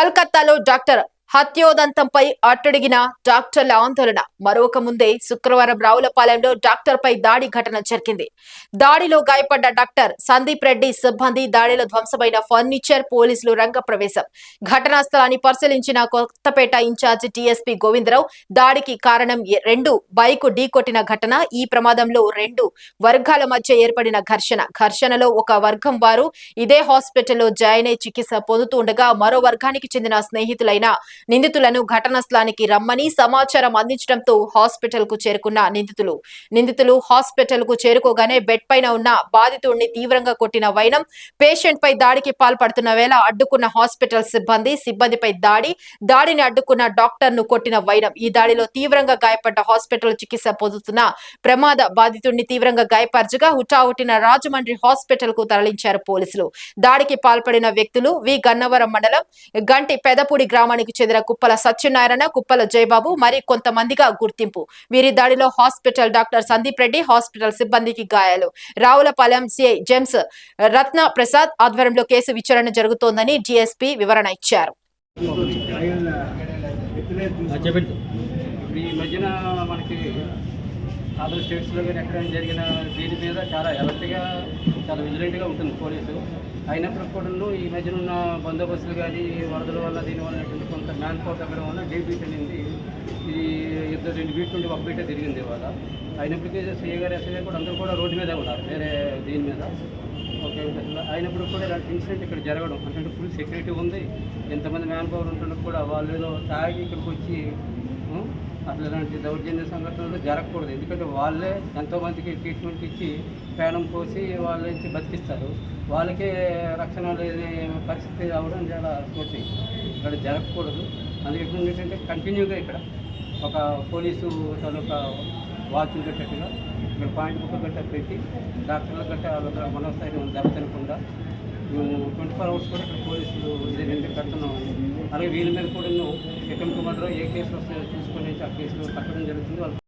కలకత్తాలో డాక్టర్ హత్యోదంతంపై అట్టడిగిన డాక్టర్ల ఆందోళన. మరొక ముందే శుక్రవారం రావులపాలెంలో డాక్టర్ పై దాడి ఘటన జరిగింది. దాడిలో గాయపడ్డ డాక్టర్ సందీప్ రెడ్డి సిబ్బంది దాడిలో ధ్వంసమైన ఫర్నిచర్ పోలీసులు రంగప్రవేశం ఘటనా స్థలాన్ని పరిశీలించిన కొత్తపేట ఇన్ఛార్జి టీఎస్పీ గోవిందరావు దాడికి కారణం రెండు బైకు ఢీకొట్టిన ఘటన ఈ ప్రమాదంలో రెండు వర్గాల మధ్య ఏర్పడిన ఘర్షణ. ఘర్షణలో ఒక వర్గం వారు ఇదే హాస్పిటల్లో జాయిన్ అయి చికిత్స పొందుతూ ఉండగా మరో వర్గానికి చెందిన స్నేహితులైన నిందితులను ఘటనా స్థలానికి రమ్మని సమాచారం అందించడంతో హాస్పిటల్కు చేరుకున్న నిందితులు. నిందితులు హాస్పిటల్కు చేరుకోగానే బెడ్ పైన ఉన్న బాధితుడిని తీవ్రంగా కొట్టిన వైనం పేషెంట్ పై దాడికి పాల్పడుతున్న వేళ అడ్డుకున్న హాస్పిటల్ సిబ్బంది సిబ్బందిపై దాడి దాడిని అడ్డుకున్న డాక్టర్ను కొట్టిన వైనం. ఈ దాడిలో తీవ్రంగా గాయపడ్డ హాస్పిటల్ చికిత్స పొందుతున్న ప్రమాద బాధితుడిని తీవ్రంగా గాయపరచగా హుటాహుటిన రాజమండ్రి హాస్పిటల్కు తరలించారు పోలీసులు. దాడికి పాల్పడిన వ్యక్తులు వి. గన్నవరం మండలం గంటి పెదపూడి గ్రామానికి చెందిన కుప్పల సత్యనారాయణ కుప్పల జయబాబు మరి కొంతమందిగా గుర్తింపు. వీరి దాడిలో hospital doctor Sandeep Reddy hospital సిబ్బందికి గాయాలు. రావులపాలెం సిఐ జేమ్స్ రత్న ప్రసాద్ ఆధ్వర్యంలో కేసు విచారణ జరుగుతోందని డిఎస్పీ వివరణ ఇచ్చారు. చెప్పండి ఈ మధ్యన మనకి అదర్ స్టేట్స్లో కానీ ఎక్కడైనా జరిగిన దీని మీద చాలా చాలా విజిలెంట్గా ఉంటుంది పోలీసు. అయినప్పటికి కూడా ఈ మధ్యన ఉన్న బందోబస్తులు కానీ వరదల వల్ల దీని వల్ల కొంత మ్యాన్ పవర్ తగ్గడం వల్ల డే బీట్ అనేది ఇది ఇద్దరు రెండు బీట్ నుండి ఒక బీటే తిరిగింది ఇవాళ. అయినప్పటికీ సీఏ గారు ఎస్ఐ గారు కూడా అందరూ కూడా రోడ్డు మీద ఉన్నారు వేరే దీని మీద. ఓకే అయినప్పుడు కూడా ఇలాంటి ఇన్సిడెంట్ ఇక్కడ జరగడం అంటే ఫుల్ సెక్యూరిటీ ఉంది. ఎంతమంది మ్యాన్ పవర్ ఉంటున్నప్పుడు కూడా వాళ్ళు ఏదో తాగి ఇక్కడికి వచ్చి అట్లాంటి ఇలాంటి దౌర్జన్య సంఘటనలు జరగకూడదు. ఎందుకంటే వాళ్ళే ఎంతోమందికి ట్రీట్మెంట్ ఇచ్చి ప్రాణం పోసి వాళ్ళ నుంచి బతికిస్తారు. వాళ్ళకే రక్షణ లేని పరిస్థితి రావడం చాలా సోచి ఇక్కడ జరగకూడదు. అందుకే ఇప్పుడు ఏంటంటే కంటిన్యూగా ఇక్కడ ఒక పోలీసు తాలూకా వాచ్ ఉండేటట్టుగా ఇక్కడ పాయింట్ బుక్ గట్ట పెట్టి డాక్టర్ల గట్ట వాళ్ళ మనోస్థైర్యం దెబ్బతినకుండా మేము ట్వంటీ ఫోర్ అవర్స్ కూడా ఇక్కడ పోలీసులు ఇదే కడుతున్నాం అలాగే వీళ్ళ మీద కూడా అటెంప్ట్ మర్డర్ ఏ కేసులు వస్తాయో చూసుకొని ఆ కేసులు కట్టడం జరుగుతుంది. వాళ్ళు